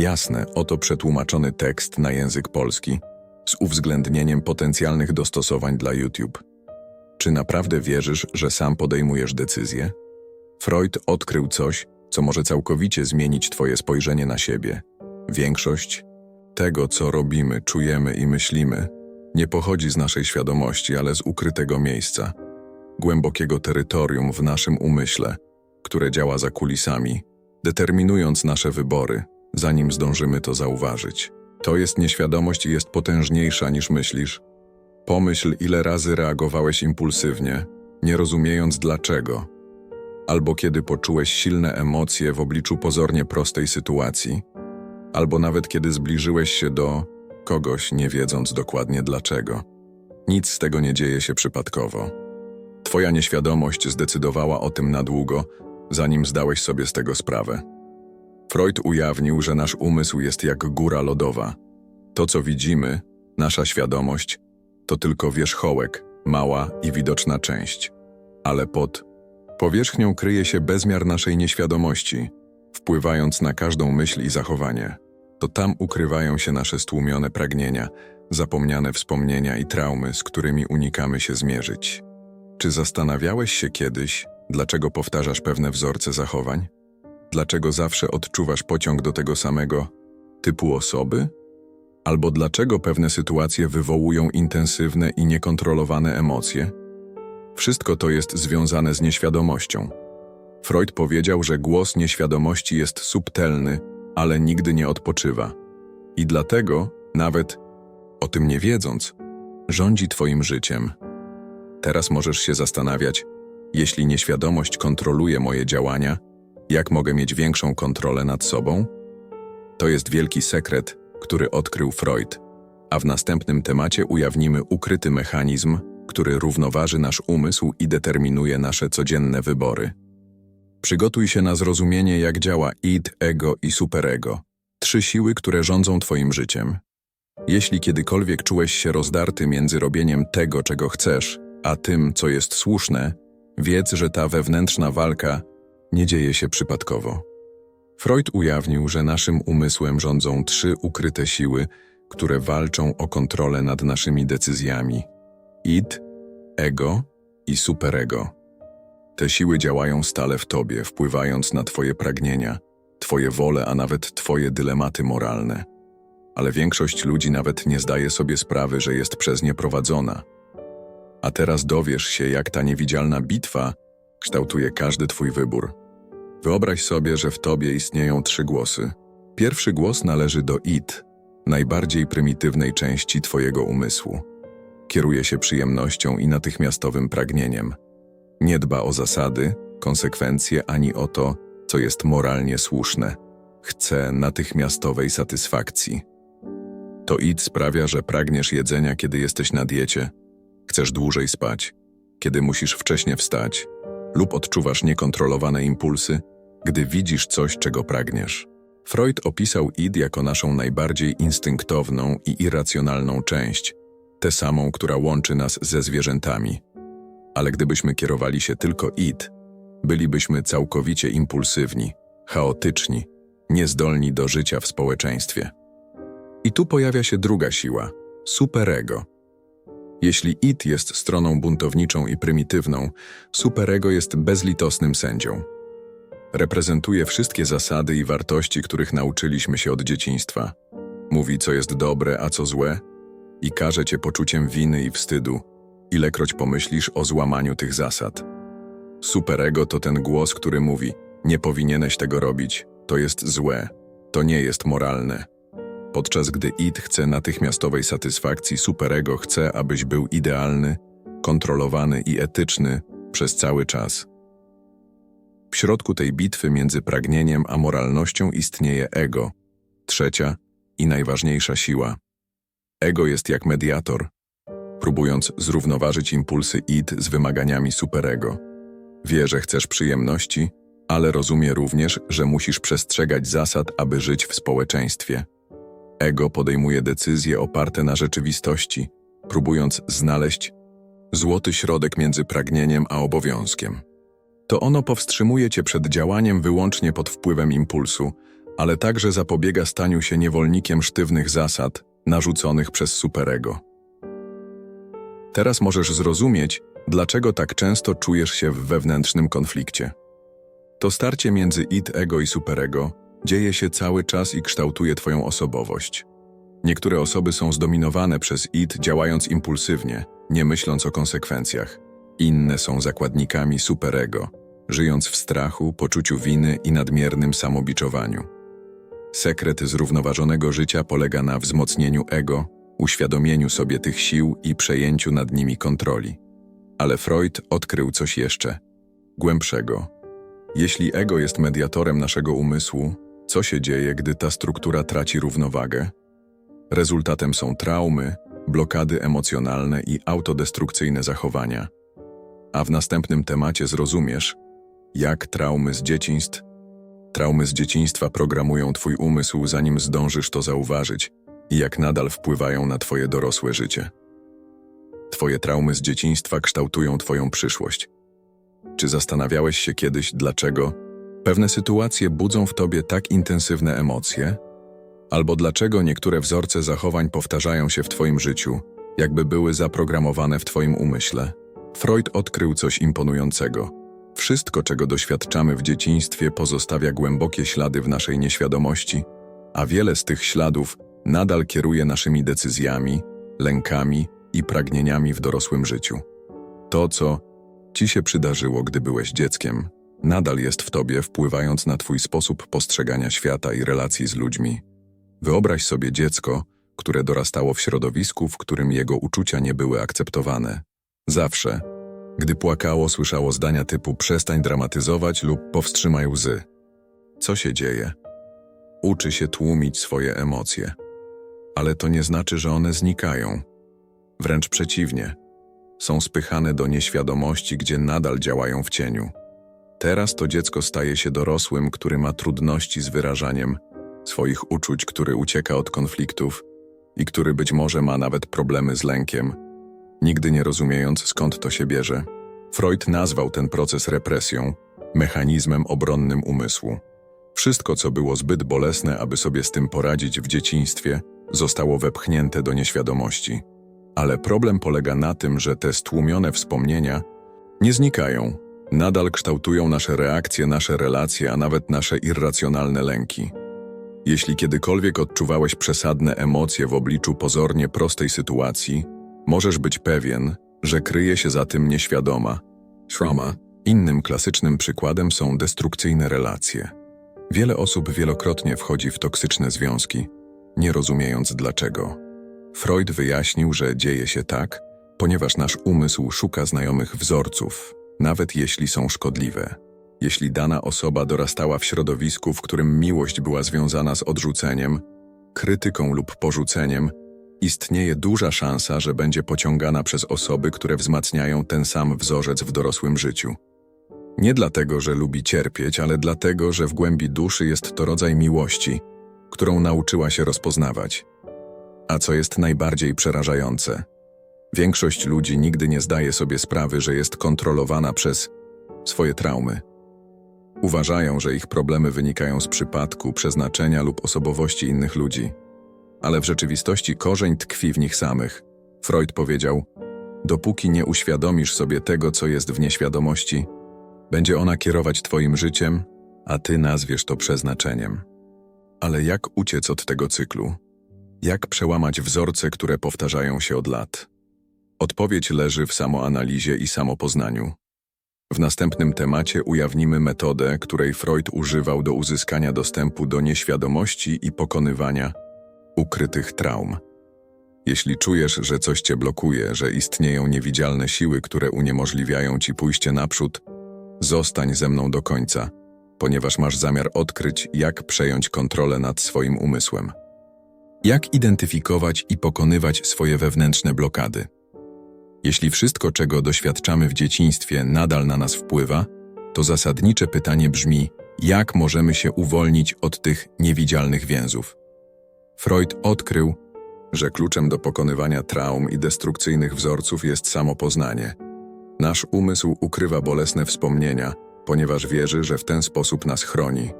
Jasne, oto przetłumaczony tekst na język polski z uwzględnieniem potencjalnych dostosowań dla YouTube. Czy naprawdę wierzysz, że sam podejmujesz decyzje? Freud odkrył coś, co może całkowicie zmienić Twoje spojrzenie na siebie. Większość tego, co robimy, czujemy i myślimy, nie pochodzi z naszej świadomości, ale z ukrytego miejsca, głębokiego terytorium w naszym umyśle, które działa za kulisami, determinując nasze wybory, zanim zdążymy to zauważyć. To jest nieświadomość i jest potężniejsza niż myślisz. Pomyśl, ile razy reagowałeś impulsywnie, nie rozumiejąc dlaczego, albo kiedy poczułeś silne emocje w obliczu pozornie prostej sytuacji, albo nawet kiedy zbliżyłeś się do kogoś, nie wiedząc dokładnie dlaczego. Nic z tego nie dzieje się przypadkowo. Twoja nieświadomość zdecydowała o tym na długo, zanim zdałeś sobie z tego sprawę. Freud ujawnił, że nasz umysł jest jak góra lodowa. To, co widzimy, nasza świadomość, to tylko wierzchołek, mała i widoczna część. Ale pod powierzchnią kryje się bezmiar naszej nieświadomości, wpływając na każdą myśl i zachowanie. To tam ukrywają się nasze stłumione pragnienia, zapomniane wspomnienia i traumy, z którymi unikamy się zmierzyć. Czy zastanawiałeś się kiedyś, dlaczego powtarzasz pewne wzorce zachowań? Dlaczego zawsze odczuwasz pociąg do tego samego typu osoby? Albo dlaczego pewne sytuacje wywołują intensywne i niekontrolowane emocje? Wszystko to jest związane z nieświadomością. Freud powiedział, że głos nieświadomości jest subtelny, ale nigdy nie odpoczywa. I dlatego, nawet o tym nie wiedząc, rządzi Twoim życiem. Teraz możesz się zastanawiać, jeśli nieświadomość kontroluje moje działania, jak mogę mieć większą kontrolę nad sobą? To jest wielki sekret, który odkrył Freud, a w następnym temacie ujawnimy ukryty mechanizm, który równoważy nasz umysł i determinuje nasze codzienne wybory. Przygotuj się na zrozumienie, jak działa id, ego i superego. Trzy siły, które rządzą Twoim życiem. Jeśli kiedykolwiek czułeś się rozdarty między robieniem tego, czego chcesz, a tym, co jest słuszne, wiedz, że ta wewnętrzna walka nie dzieje się przypadkowo. Freud ujawnił, że naszym umysłem rządzą trzy ukryte siły, które walczą o kontrolę nad naszymi decyzjami: id, ego i superego. Te siły działają stale w tobie, wpływając na twoje pragnienia, twoje wole, a nawet twoje dylematy moralne. Ale większość ludzi nawet nie zdaje sobie sprawy, że jest przez nie prowadzona. A teraz dowiesz się, jak ta niewidzialna bitwa kształtuje każdy twój wybór. Wyobraź sobie, że w tobie istnieją trzy głosy. Pierwszy głos należy do id, najbardziej prymitywnej części twojego umysłu. Kieruje się przyjemnością i natychmiastowym pragnieniem. Nie dba o zasady, konsekwencje ani o to, co jest moralnie słuszne. Chce natychmiastowej satysfakcji. To id sprawia, że pragniesz jedzenia, kiedy jesteś na diecie, chcesz dłużej spać, kiedy musisz wcześnie wstać, lub odczuwasz niekontrolowane impulsy, gdy widzisz coś, czego pragniesz. Freud opisał id jako naszą najbardziej instynktowną i irracjonalną część, tę samą, która łączy nas ze zwierzętami. Ale gdybyśmy kierowali się tylko id, bylibyśmy całkowicie impulsywni, chaotyczni, niezdolni do życia w społeczeństwie. I tu pojawia się druga siła superego. Jeśli id jest stroną buntowniczą i prymitywną, superego jest bezlitosnym sędzią. Reprezentuje wszystkie zasady i wartości, których nauczyliśmy się od dzieciństwa. Mówi, co jest dobre, a co złe, i karze cię poczuciem winy i wstydu, ilekroć pomyślisz o złamaniu tych zasad. Superego to ten głos, który mówi: Nie powinieneś tego robić, to jest złe, to nie jest moralne. Podczas gdy id chce natychmiastowej satysfakcji, superego chce, abyś był idealny, kontrolowany i etyczny przez cały czas. W środku tej bitwy między pragnieniem a moralnością istnieje ego, trzecia i najważniejsza siła. Ego jest jak mediator, próbując zrównoważyć impulsy id z wymaganiami superego. Wie, że chcesz przyjemności, ale rozumie również, że musisz przestrzegać zasad, aby żyć w społeczeństwie. Ego podejmuje decyzje oparte na rzeczywistości, próbując znaleźć złoty środek między pragnieniem a obowiązkiem. To ono powstrzymuje cię przed działaniem wyłącznie pod wpływem impulsu, ale także zapobiega staniu się niewolnikiem sztywnych zasad narzuconych przez superego. Teraz możesz zrozumieć, dlaczego tak często czujesz się w wewnętrznym konflikcie. To starcie między id, ego i superego dzieje się cały czas i kształtuje Twoją osobowość. Niektóre osoby są zdominowane przez id, działając impulsywnie, nie myśląc o konsekwencjach. Inne są zakładnikami superego, żyjąc w strachu, poczuciu winy i nadmiernym samobiczowaniu. Sekret zrównoważonego życia polega na wzmocnieniu ego, uświadomieniu sobie tych sił i przejęciu nad nimi kontroli. Ale Freud odkrył coś jeszcze głębszego. Jeśli ego jest mediatorem naszego umysłu, co się dzieje, gdy ta struktura traci równowagę? Rezultatem są traumy, blokady emocjonalne i autodestrukcyjne zachowania. A w następnym temacie zrozumiesz, jak traumy z dzieciństw, traumy z dzieciństwa programują twój umysł, zanim zdążysz to zauważyć i jak nadal wpływają na twoje dorosłe życie. Twoje traumy z dzieciństwa kształtują twoją przyszłość. Czy zastanawiałeś się kiedyś, dlaczego pewne sytuacje budzą w tobie tak intensywne emocje? Albo dlaczego niektóre wzorce zachowań powtarzają się w twoim życiu, jakby były zaprogramowane w twoim umyśle? Freud odkrył coś imponującego. Wszystko, czego doświadczamy w dzieciństwie, pozostawia głębokie ślady w naszej nieświadomości, a wiele z tych śladów nadal kieruje naszymi decyzjami, lękami i pragnieniami w dorosłym życiu. To, co ci się przydarzyło, gdy byłeś dzieckiem, nadal jest w tobie, wpływając na twój sposób postrzegania świata i relacji z ludźmi. Wyobraź sobie dziecko, które dorastało w środowisku, w którym jego uczucia nie były akceptowane. Zawsze, gdy płakało, słyszało zdania typu przestań dramatyzować lub powstrzymaj łzy. Co się dzieje? Uczy się tłumić swoje emocje. Ale to nie znaczy, że one znikają. Wręcz przeciwnie. Są spychane do nieświadomości, gdzie nadal działają w cieniu. Teraz to dziecko staje się dorosłym, który ma trudności z wyrażaniem swoich uczuć, który ucieka od konfliktów i który być może ma nawet problemy z lękiem, nigdy nie rozumiejąc skąd to się bierze. Freud nazwał ten proces represją, mechanizmem obronnym umysłu. Wszystko, co było zbyt bolesne, aby sobie z tym poradzić w dzieciństwie, zostało wepchnięte do nieświadomości. Ale problem polega na tym, że te stłumione wspomnienia nie znikają, nadal kształtują nasze reakcje, nasze relacje, a nawet nasze irracjonalne lęki. Jeśli kiedykolwiek odczuwałeś przesadne emocje w obliczu pozornie prostej sytuacji, możesz być pewien, że kryje się za tym nieświadoma. Trauma. Innym klasycznym przykładem są destrukcyjne relacje. Wiele osób wielokrotnie wchodzi w toksyczne związki, nie rozumiejąc dlaczego. Freud wyjaśnił, że dzieje się tak, ponieważ nasz umysł szuka znajomych wzorców, nawet jeśli są szkodliwe. Jeśli dana osoba dorastała w środowisku, w którym miłość była związana z odrzuceniem, krytyką lub porzuceniem, istnieje duża szansa, że będzie pociągana przez osoby, które wzmacniają ten sam wzorzec w dorosłym życiu. Nie dlatego, że lubi cierpieć, ale dlatego, że w głębi duszy jest to rodzaj miłości, którą nauczyła się rozpoznawać. A co jest najbardziej przerażające? Większość ludzi nigdy nie zdaje sobie sprawy, że jest kontrolowana przez swoje traumy. Uważają, że ich problemy wynikają z przypadku, przeznaczenia lub osobowości innych ludzi. Ale w rzeczywistości korzeń tkwi w nich samych. Freud powiedział: Dopóki nie uświadomisz sobie tego, co jest w nieświadomości, będzie ona kierować Twoim życiem, a Ty nazwiesz to przeznaczeniem. Ale jak uciec od tego cyklu? Jak przełamać wzorce, które powtarzają się od lat? Odpowiedź leży w samoanalizie i samopoznaniu. W następnym temacie ujawnimy metodę, której Freud używał do uzyskania dostępu do nieświadomości i pokonywania ukrytych traum. Jeśli czujesz, że coś cię blokuje, że istnieją niewidzialne siły, które uniemożliwiają ci pójście naprzód, zostań ze mną do końca, ponieważ masz zamiar odkryć, jak przejąć kontrolę nad swoim umysłem. Jak identyfikować i pokonywać swoje wewnętrzne blokady? Jeśli wszystko, czego doświadczamy w dzieciństwie, nadal na nas wpływa, to zasadnicze pytanie brzmi: jak możemy się uwolnić od tych niewidzialnych więzów? Freud odkrył, że kluczem do pokonywania traum i destrukcyjnych wzorców jest samopoznanie. Nasz umysł ukrywa bolesne wspomnienia, ponieważ wierzy, że w ten sposób nas chroni.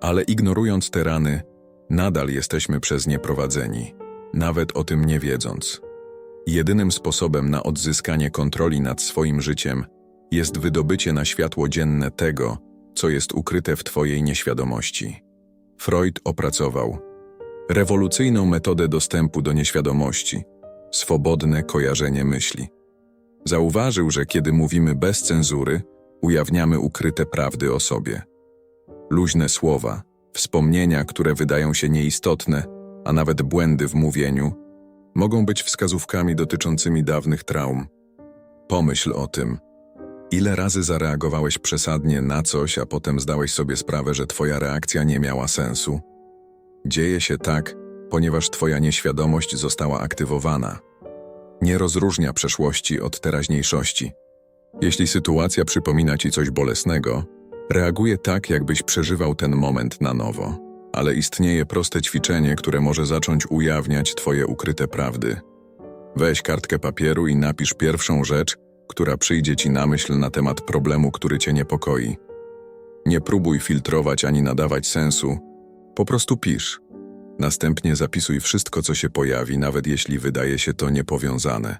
Ale ignorując te rany, nadal jesteśmy przez nie prowadzeni, nawet o tym nie wiedząc. Jedynym sposobem na odzyskanie kontroli nad swoim życiem jest wydobycie na światło dzienne tego, co jest ukryte w Twojej nieświadomości. Freud opracował rewolucyjną metodę dostępu do nieświadomości swobodne kojarzenie myśli. Zauważył, że kiedy mówimy bez cenzury, ujawniamy ukryte prawdy o sobie. Luźne słowa, wspomnienia, które wydają się nieistotne, a nawet błędy w mówieniu, mogą być wskazówkami dotyczącymi dawnych traum. Pomyśl o tym. Ile razy zareagowałeś przesadnie na coś, a potem zdałeś sobie sprawę, że twoja reakcja nie miała sensu? Dzieje się tak, ponieważ twoja nieświadomość została aktywowana. Nie rozróżnia przeszłości od teraźniejszości. Jeśli sytuacja przypomina ci coś bolesnego, reaguje tak, jakbyś przeżywał ten moment na nowo. Ale istnieje proste ćwiczenie, które może zacząć ujawniać twoje ukryte prawdy. Weź kartkę papieru i napisz pierwszą rzecz, która przyjdzie ci na myśl na temat problemu, który cię niepokoi. Nie próbuj filtrować ani nadawać sensu, po prostu pisz. Następnie zapisuj wszystko, co się pojawi, nawet jeśli wydaje się to niepowiązane.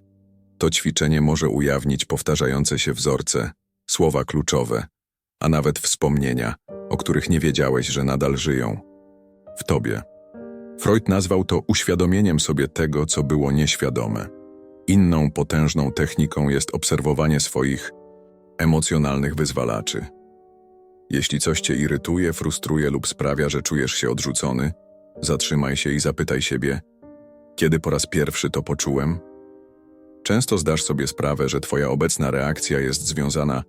To ćwiczenie może ujawnić powtarzające się wzorce, słowa kluczowe, a nawet wspomnienia, o których nie wiedziałeś, że nadal żyją. W tobie. Freud nazwał to uświadomieniem sobie tego, co było nieświadome. Inną potężną techniką jest obserwowanie swoich emocjonalnych wyzwalaczy. Jeśli coś cię irytuje, frustruje lub sprawia, że czujesz się odrzucony, zatrzymaj się i zapytaj siebie, kiedy po raz pierwszy to poczułem? Często zdasz sobie sprawę, że twoja obecna reakcja jest związana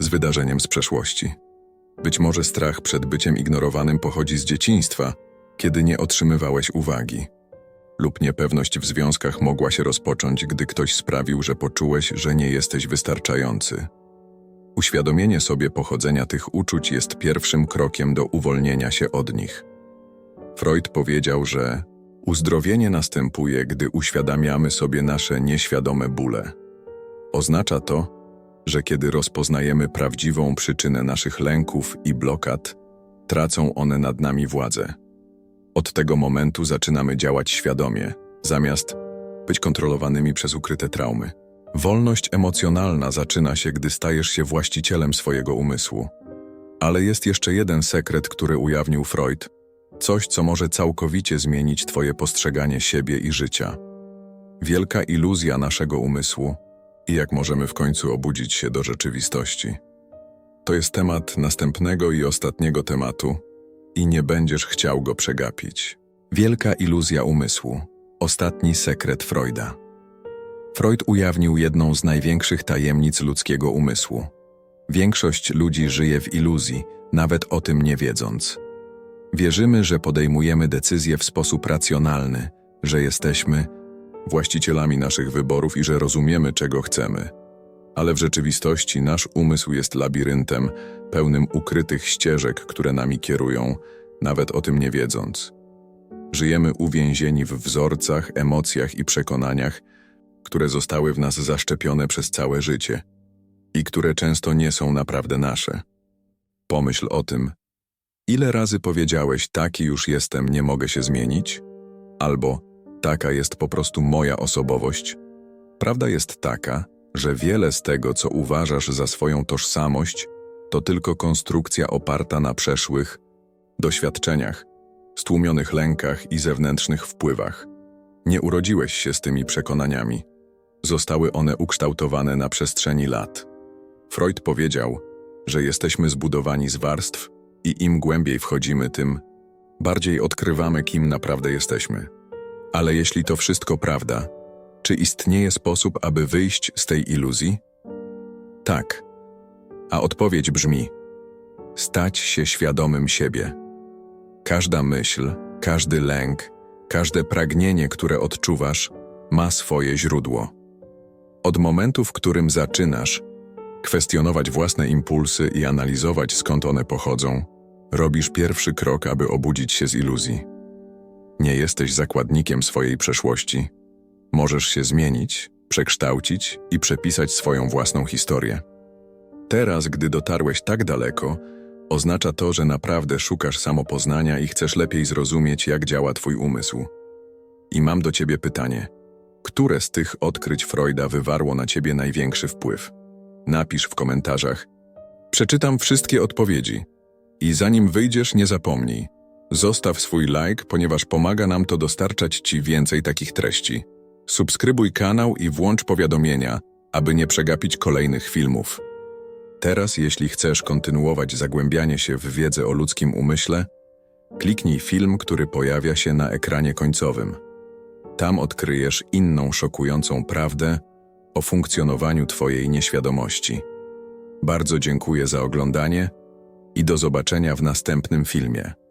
z wydarzeniem z przeszłości. Być może strach przed byciem ignorowanym pochodzi z dzieciństwa, kiedy nie otrzymywałeś uwagi. Lub niepewność w związkach mogła się rozpocząć, gdy ktoś sprawił, że poczułeś, że nie jesteś wystarczający. Uświadomienie sobie pochodzenia tych uczuć jest pierwszym krokiem do uwolnienia się od nich. Freud powiedział, że uzdrowienie następuje, gdy uświadamiamy sobie nasze nieświadome bóle. Oznacza to, że kiedy rozpoznajemy prawdziwą przyczynę naszych lęków i blokad, tracą one nad nami władzę. Od tego momentu zaczynamy działać świadomie, zamiast być kontrolowanymi przez ukryte traumy. Wolność emocjonalna zaczyna się, gdy stajesz się właścicielem swojego umysłu. Ale jest jeszcze jeden sekret, który ujawnił Freud, coś, co może całkowicie zmienić Twoje postrzeganie siebie i życia. Wielka iluzja naszego umysłu i jak możemy w końcu obudzić się do rzeczywistości. To jest temat następnego i ostatniego tematu i nie będziesz chciał go przegapić. Wielka iluzja umysłu. Ostatni sekret Freuda. Freud ujawnił jedną z największych tajemnic ludzkiego umysłu. Większość ludzi żyje w iluzji, nawet o tym nie wiedząc. Wierzymy, że podejmujemy decyzje w sposób racjonalny, że jesteśmy właścicielami naszych wyborów i że rozumiemy, czego chcemy. Ale w rzeczywistości nasz umysł jest labiryntem, pełnym ukrytych ścieżek, które nami kierują, nawet o tym nie wiedząc. Żyjemy uwięzieni w wzorcach, emocjach i przekonaniach, które zostały w nas zaszczepione przez całe życie i które często nie są naprawdę nasze. Pomyśl o tym, ile razy powiedziałeś taki już jestem, nie mogę się zmienić? Albo taka jest po prostu moja osobowość? Prawda jest taka, że wiele z tego, co uważasz za swoją tożsamość, to tylko konstrukcja oparta na przeszłych doświadczeniach, stłumionych lękach i zewnętrznych wpływach. Nie urodziłeś się z tymi przekonaniami. Zostały one ukształtowane na przestrzeni lat. Freud powiedział, że jesteśmy zbudowani z warstw i im głębiej wchodzimy, tym bardziej odkrywamy, kim naprawdę jesteśmy. Ale jeśli to wszystko prawda, czy istnieje sposób, aby wyjść z tej iluzji? Tak. A odpowiedź brzmi: stać się świadomym siebie. Każda myśl, każdy lęk, każde pragnienie, które odczuwasz, ma swoje źródło. Od momentu, w którym zaczynasz kwestionować własne impulsy i analizować skąd one pochodzą, robisz pierwszy krok, aby obudzić się z iluzji. Nie jesteś zakładnikiem swojej przeszłości. Możesz się zmienić, przekształcić i przepisać swoją własną historię. Teraz, gdy dotarłeś tak daleko, Oznacza to, że naprawdę szukasz samopoznania i chcesz lepiej zrozumieć, jak działa twój umysł. I mam do ciebie pytanie. Które z tych odkryć Freuda wywarło na ciebie największy wpływ? Napisz w komentarzach. Przeczytam wszystkie odpowiedzi. I zanim wyjdziesz, nie zapomnij. Zostaw swój like, ponieważ pomaga nam to dostarczać Ci więcej takich treści. Subskrybuj kanał i włącz powiadomienia, aby nie przegapić kolejnych filmów. Teraz, jeśli chcesz kontynuować zagłębianie się w wiedzę o ludzkim umyśle, kliknij film, który pojawia się na ekranie końcowym. Tam odkryjesz inną szokującą prawdę o funkcjonowaniu Twojej nieświadomości. Bardzo dziękuję za oglądanie i do zobaczenia w następnym filmie.